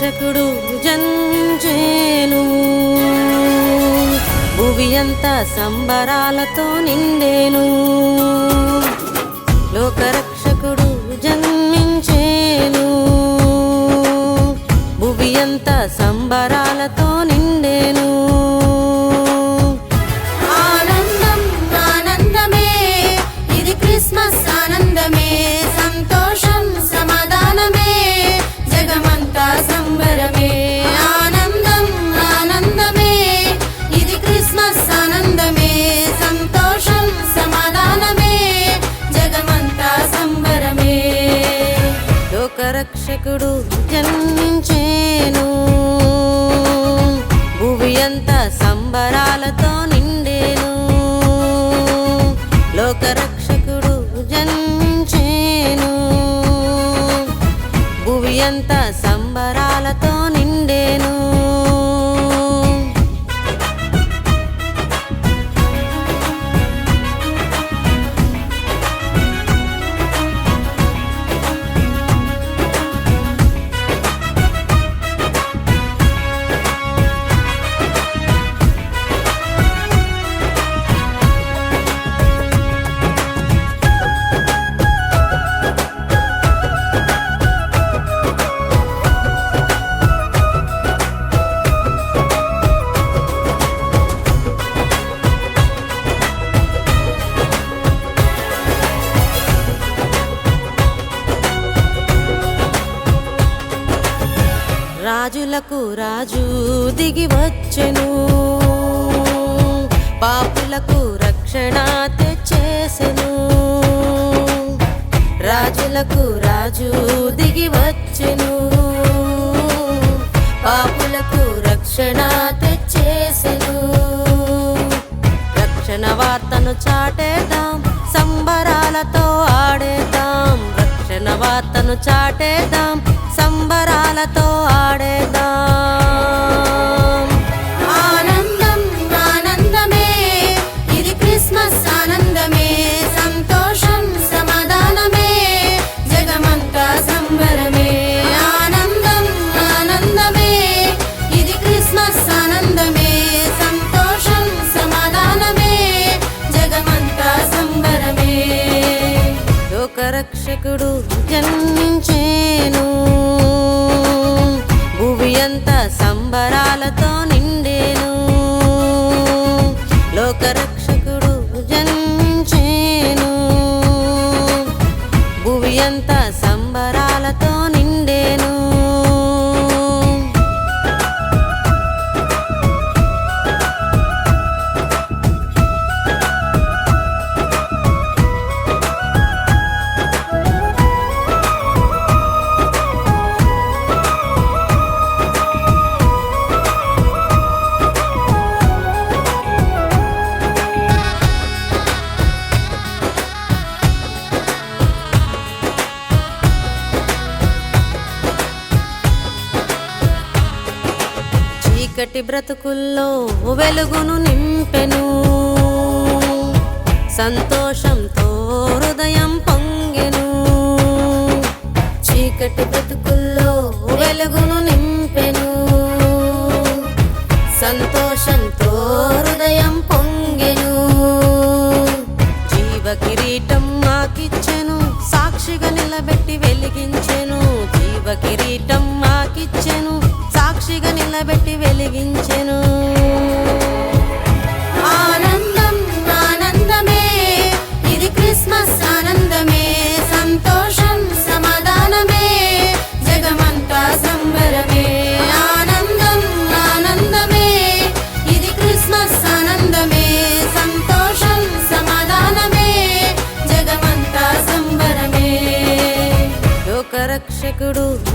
రక్షకుడు జన్మించేను భువి అంతా సంబరాలతో నిండేను. లోకరక్షకుడు జన్మించేను భువి అంతా సంబరా భువి అంతా సంబరాలతో నిండేను. రాజులకు రాజు దిగి వచ్చెను. పాపులకు రక్షణ తెచ్చేసెను. రాజులకు రాజు దిగి వచ్చెను. పాపులకు రక్షణ తెచ్చేసెను. రక్షణ వార్తను చాటేద్దాం సంబరాలతో. రక్షణ చాటేద్దాం సంబరాలతో ఆడేద్దాం. జన్మించేను భూమి అంతా సంబరాలతో నిండేను. లోకరం చీకటి బ్రతుకుల్లో వెలుగును నింపెను. సంతోషంతో నిలబెట్టి ఆనందం ఆనందమే. ఇది క్రిస్మస్ ఆనందమే. సంతోషం సమాధానమే. జగమంతా సంబరమే. ఆనందం ఆనందమే. ఇది క్రిస్మస్ ఆనందమే. సంతోషం సమాధానమే. జగమంతా సంబరమే. లోకరక్షకుడు